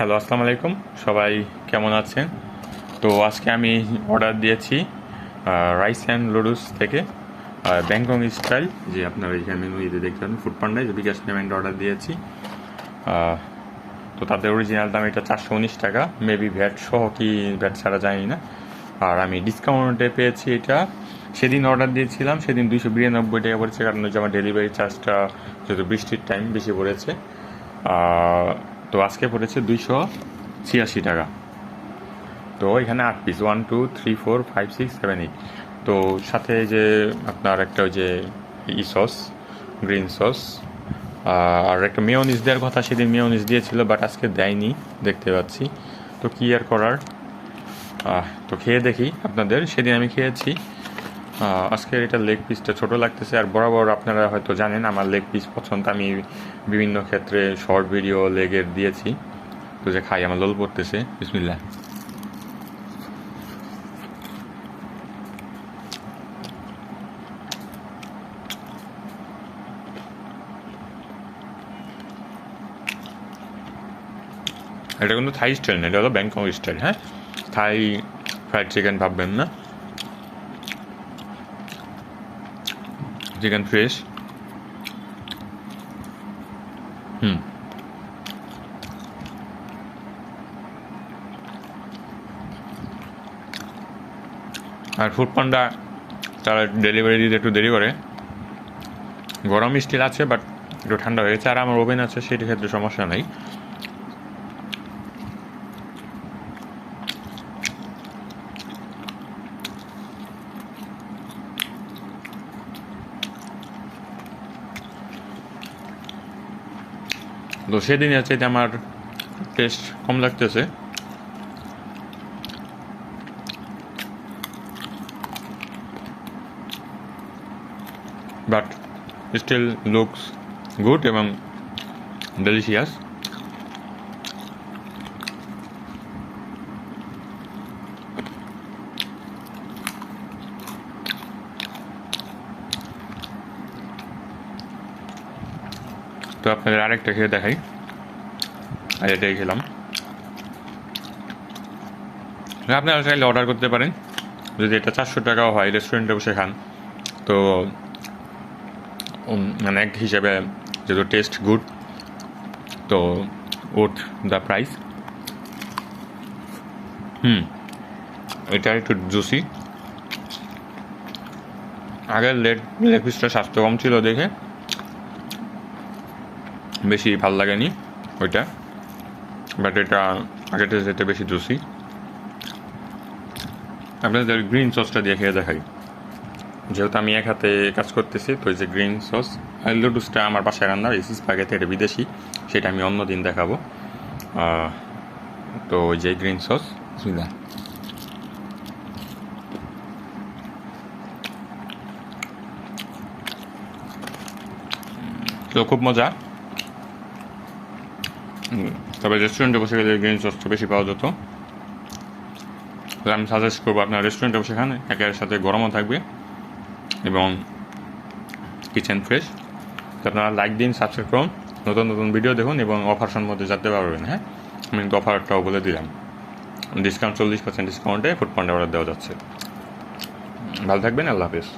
Hello, আসসালামু আলাইকুম। সবাই কেমন আছেন? তো আজকে আমি অর্ডার দিয়েছি রাইস অ্যান্ড লুডুস থেকে ব্যাংকক স্টাইল। যে আপনারা এখানে মেনু ইতে দেখতে পারেন ফুড পান্ডায় যে বিকাশ পেমেন্ট অর্ডার দিয়েছি। তো তাদের অরিজিনাল দাম এটা চারশো উনিশ টাকা। মেবি ভ্যাট সহ কি ভ্যাট ছাড়া জানি না। আর আমি ডিসকাউন্টে পেয়েছি এটা। সেদিন অর্ডার দিয়েছিলাম, সেদিন দুইশো বিরানব্বই টাকা পড়েছে, কারণ হচ্ছে আমার ডেলিভারি চার্জটা যেহেতু বৃষ্টির টাইম বেশি পড়েছে। তো আজকে পড়েছে দুইশো ছিয়াশি টাকা। তো এখানে আট piece one two three four five six seven eight তো সাথে যে আপনার একটা ওই যে ই সস, গ্রিন সস আর একটা মেয়নিস দেওয়ার কথা সেদিন মেয়নিস দিয়েছিল বাট আজকে দেয়নি, দেখতে পাচ্ছি। তো কী আর করার? তো খেয়ে দেখি আপনাদের, সেদিন আমি খেয়েছি। আজকের এটা লেগ পিসটা ছোট লাগতেছে, আর বরাবর আপনারা হয়তো জানেন আমার লেগ পিস পছন্দ, আমি বিভিন্ন ক্ষেত্রে শর্ট ভিডিও লেগের দিয়েছি। তো যে খাই, আমার লোল পড়তেছে। বিসমিল্লা এটা কিন্তু থাই স্টাইল না, এটা হলো ব্যাংকক স্টাইল হ্যাঁ? থাই ফ্রাইড চিকেন ভাববেন না। চিকেন ফ্রেশ হুম আর ফুড পান্ডা তারা ডেলিভারি দিতে একটু দেরি করে। গরম স্টিল আছে বাট একটু ঠান্ডা হয়ে গেছে। আর আমার ওভেন আছে সেটির ক্ষেত্রে সমস্যা নেই। তো সেদিন আছে এটা আমার টেস্ট কম লাগতেছে। বাট স্টিল লুকস গুড এবং ডেলিশিয়াস তো আপনাদের আরেকটা খেয়ে দেখাই। আর এটাই খেলাম। আপনারা চাইলে অর্ডার করতে পারেন। যদি এটা চারশো টাকাও হয় রেস্টুরেন্টে বসে খান। তো মানে এক হিসেবে যেহেতু টেস্ট গুড তো উঠ দ্য প্রাইস হুম, এটা একটু জুসি আগের লেগ লেগ পিসটা স্বাস্থ্য কম ছিল দেখে। বেশি ভালো লাগেনি ওইটা। বাট এটা আগেটা যেতে বেশি জুসি আপনাদের গ্রিন সসটা দিয়ে খেয়ে দেখাই। যেহেতু আমি এক হাতে কাজ করতেছি তো এই যে গ্রিন সস আর লুডুসটা আমার বাসায় রান্নার এসিস প্যাকেটে এটা বিদেশি সেটা আমি অন্য দিন দেখাবো তো ওই যে গ্রিন সস সুবিধা তো খুব মজা। তবে রেস্টুরেন্টে বসে গেলে গ্রিন সসটা বেশি পাওয়া যেত। আমি সাজেস্ট করব, আপনার রেস্টুরেন্টে বসে খান একের সাথে গরমও থাকবে এবং কিচেন ফ্রেশ আপনারা লাইক দিন সাবস্ক্রাইব করুন, নতুন নতুন ভিডিও দেখুন এবং অফার সম্বন্ধে জানতে পারবেন হ্যাঁ? আমি কিন্তু অফারটাও বলে দিলাম। ডিসকাউন্ট চল্লিশ পার্সেন্ট ডিসকাউন্টে ফুড পান্ডে অর্ডার দেওয়া যাচ্ছে। ভালো থাকবেন, আল্লাহ হাফিজ।